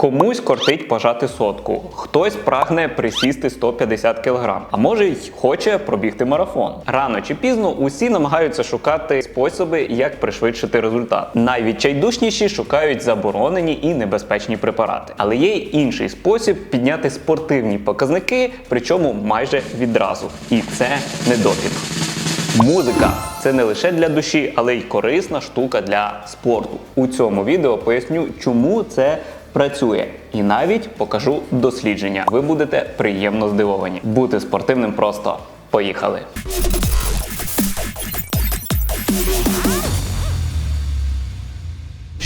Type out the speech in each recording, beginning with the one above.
Комусь кортить пожати сотку, хтось прагне присісти 150 кг, а може й хоче пробігти марафон. Рано чи пізно усі намагаються шукати способи, як пришвидшити результат. Найвідчайдушніші шукають заборонені і небезпечні препарати. Але є й інший спосіб підняти спортивні показники, причому майже відразу. І це не допінг. Музика це не лише для душі, але й корисна штука для спорту. У цьому відео поясню, чому це працює, і навіть покажу дослідження. Ви будете приємно здивовані. Бути спортивним просто поїхали.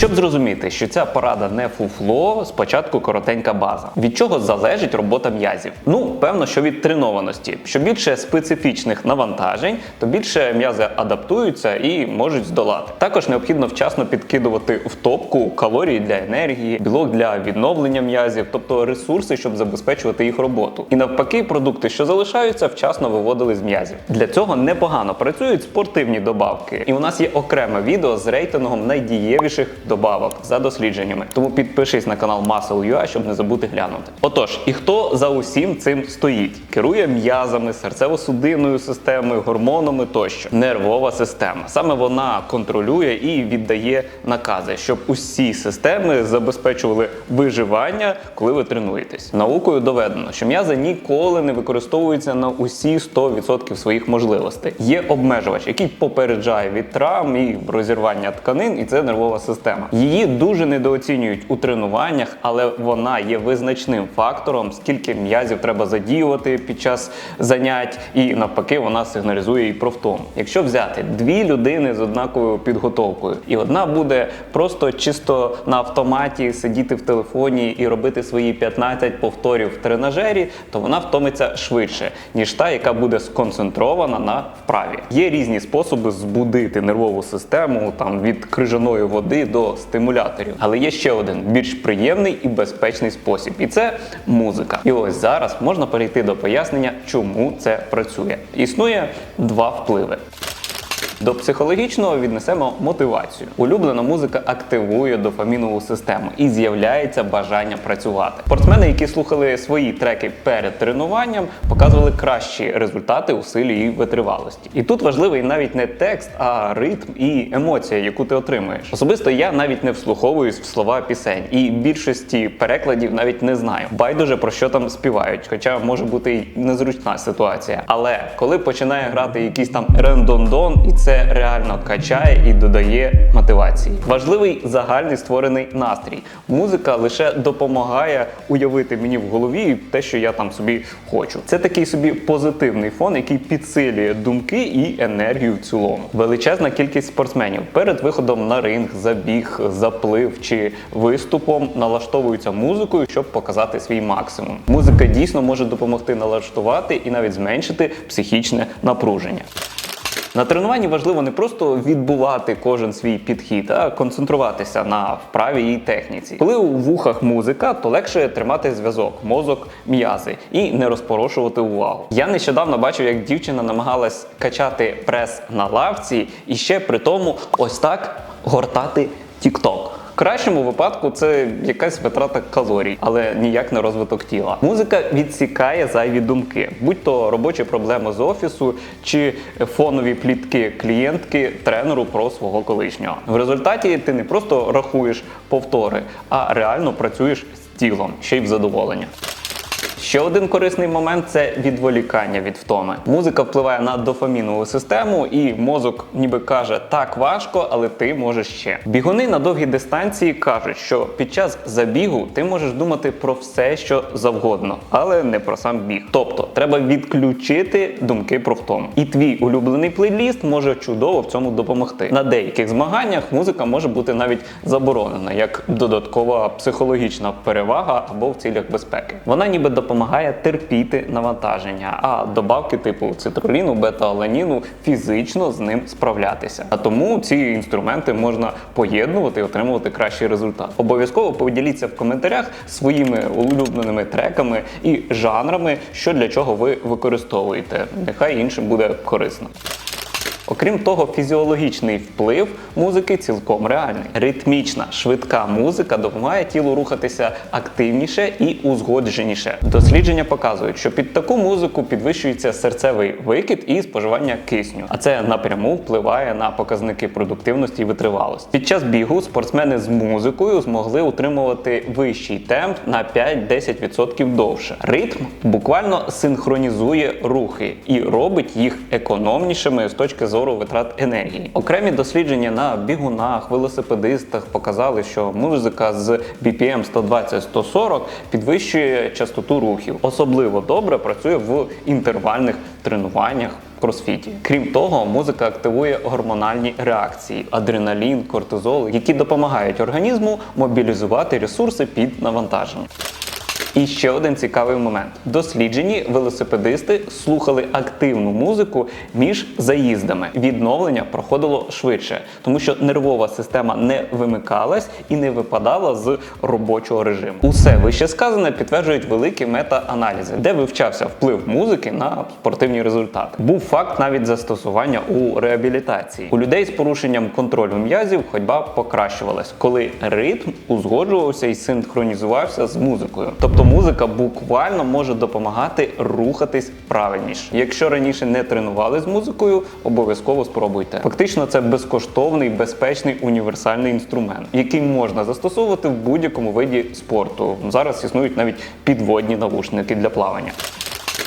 Щоб зрозуміти, що ця порада не фуфло, спочатку коротенька база. Від чого залежить робота м'язів? Ну, певно, що від тренованості. Що більше специфічних навантажень, то більше м'язи адаптуються і можуть здолати. Також необхідно вчасно підкидувати в топку калорії для енергії, білок для відновлення м'язів, тобто ресурси, щоб забезпечувати їх роботу. І навпаки, продукти, що залишаються, вчасно виводили з м'язів. Для цього непогано працюють спортивні добавки. І у нас є окреме відео з рейтингом найдієвіших добавок за дослідженнями. Тому підпишись на канал Muscle.ua, щоб не забути глянути. Отож, і хто за усім цим стоїть? Керує м'язами, серцево-судинною системою, гормонами тощо. Нервова система. Саме вона контролює і віддає накази, щоб усі системи забезпечували виживання, коли ви тренуєтесь. Наукою доведено, що м'язи ніколи не використовуються на усі 100% своїх можливостей. Є обмежувач, який попереджає від травм і розірвання тканин, і це нервова система. Її дуже недооцінюють у тренуваннях, але вона є визначним фактором, скільки м'язів треба задіювати під час занять, і навпаки, вона сигналізує і про втому. Якщо взяти дві людини з однаковою підготовкою, і одна буде просто чисто на автоматі сидіти в телефоні і робити свої 15 повторів в тренажері, то вона втомиться швидше, ніж та, яка буде сконцентрована на вправі. Є різні способи збудити нервову систему там від крижаної води до стимуляторів. Але є ще один більш приємний і безпечний спосіб, і це музика. І ось зараз можна перейти до пояснення, чому це працює. Існує два впливи. До психологічного віднесемо мотивацію. Улюблена музика активує дофамінову систему і з'являється бажання працювати. Спортсмени, які слухали свої треки перед тренуванням, показували кращі результати у силі і витривалості. І тут важливий навіть не текст, а ритм і емоція, яку ти отримуєш. Особисто я навіть не вслуховуюсь в слова пісень, і більшості перекладів навіть не знаю. Байдуже про що там співають, хоча може бути й незручна ситуація. Але коли починає грати якийсь там рендондон, і це реально качає і додає мотивації. Важливий загальний створений настрій. Музика лише допомагає уявити мені в голові те, що я там собі хочу. Це такий собі позитивний фон, який підсилює думки і енергію в цілому. Величезна кількість спортсменів перед виходом на ринг, забіг, заплив чи виступом налаштовуються музикою, щоб показати свій максимум. Музика дійсно може допомогти налаштувати і навіть зменшити психічне напруження. На тренуванні важливо не просто відбувати кожен свій підхід, а концентруватися на вправі і техніці. Коли у вухах музика, то легше тримати зв'язок, мозок, м'язи і не розпорошувати увагу. Я нещодавно бачив, як дівчина намагалась качати прес на лавці і ще при тому ось так гортати тікток. В кращому випадку це якась витрата калорій, але ніяк не розвиток тіла. Музика відсікає зайві думки, будь то робочі проблеми з офісу чи фонові плітки клієнтки тренеру про свого колишнього. В результаті ти не просто рахуєш повтори, а реально працюєш з тілом, ще й в задоволення. Ще один корисний момент це відволікання від втоми. Музика впливає на дофамінову систему, і мозок ніби каже, так важко, але ти можеш ще. Бігуни на довгій дистанції кажуть, що під час забігу ти можеш думати про все, що завгодно, але не про сам біг. Тобто треба відключити думки про втому. І твій улюблений плейліст може чудово в цьому допомогти. На деяких змаганнях музика може бути навіть заборонена як додаткова психологічна перевага або в цілях безпеки. Вона ніби допомагає терпіти навантаження, а добавки типу цитруліну, бета-аланіну фізично з ним справлятися. А тому ці інструменти можна поєднувати і отримувати кращий результат. Обов'язково поділіться в коментарях своїми улюбленими треками і жанрами, що для чого ви використовуєте. Нехай іншим буде корисно. Окрім того, фізіологічний вплив музики цілком реальний. Ритмічна, швидка музика допомагає тілу рухатися активніше і узгодженіше. Дослідження показують, що під таку музику підвищується серцевий викид і споживання кисню, а це напряму впливає на показники продуктивності і витривалості. Під час бігу спортсмени з музикою змогли утримувати вищий темп на 5-10% довше. Ритм буквально синхронізує рухи і робить їх економнішими з точки зору витрат енергії. Окремі дослідження на бігунах, велосипедистах показали, що музика з BPM 120-140 підвищує частоту рухів. Особливо добре працює в інтервальних тренуваннях. Кросфіті. Крім того, музика активує гормональні реакції, адреналін, кортизол, які допомагають організму мобілізувати ресурси під навантаженням. І ще один цікавий момент: досліджені велосипедисти слухали активну музику між заїздами. Відновлення проходило швидше, тому що нервова система не вимикалась і не випадала з робочого режиму. Усе вище сказане підтверджують великі мета-аналізи, де вивчався вплив музики на спортивні результати. Був факт навіть застосування у реабілітації. У людей з порушенням контролю м'язів ходьба покращувалась, коли ритм узгоджувався і синхронізувався з музикою. Тобто музика буквально може допомагати рухатись правильніше. Якщо раніше не тренували з музикою, обов'язково спробуйте. Фактично, це безкоштовний, безпечний універсальний інструмент, який можна застосовувати в будь-якому виді спорту. Зараз існують навіть підводні навушники для плавання.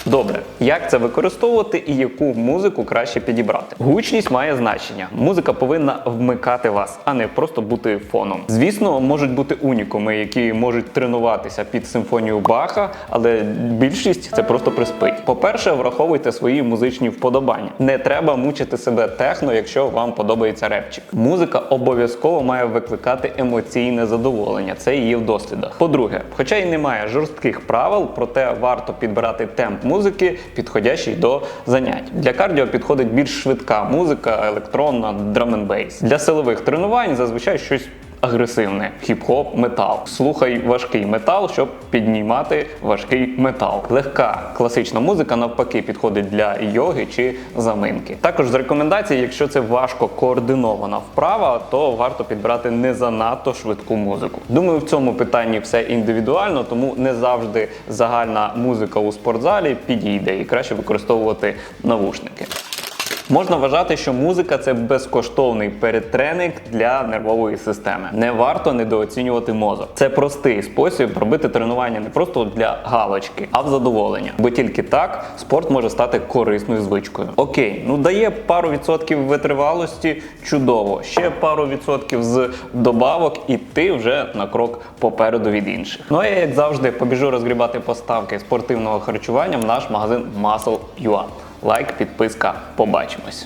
Добре, як це використовувати і яку музику краще підібрати? Гучність має значення. Музика повинна вмикати вас, а не просто бути фоном. Звісно, можуть бути унікуми, які можуть тренуватися під симфонію Баха, але більшість це просто приспить. По-перше, враховуйте свої музичні вподобання. Не треба мучити себе техно, якщо вам подобається репчик. Музика обов'язково має викликати емоційне задоволення. Це є в дослідах. По-друге, хоча й немає жорстких правил, проте варто підбирати темп музики, підходящий до занять. Для кардіо підходить більш швидка музика, електронна, drum and bass. Для силових тренувань зазвичай щось. Агресивне хіп-хоп, метал. Слухай важкий метал, щоб піднімати важкий метал. Легка класична музика навпаки підходить для йоги чи заминки. Також з рекомендацій, якщо це важко координована вправа, то варто підбирати не занадто швидку музику. Думаю, в цьому питанні все індивідуально, тому не завжди загальна музика у спортзалі підійде і краще використовувати навушники. Можна вважати, що музика це безкоштовний перетренинг для нервової системи. Не варто недооцінювати мозок. Це простий спосіб робити тренування не просто для галочки, а в задоволення. Бо тільки так спорт може стати корисною звичкою. Окей, ну дає пару відсотків витривалості, чудово. Ще пару відсотків з добавок, і ти вже на крок попереду від інших. Ну а я, як завжди, побіжу розгрібати поставки спортивного харчування в наш магазин Muscle.ua. Лайк, підписка, побачимось.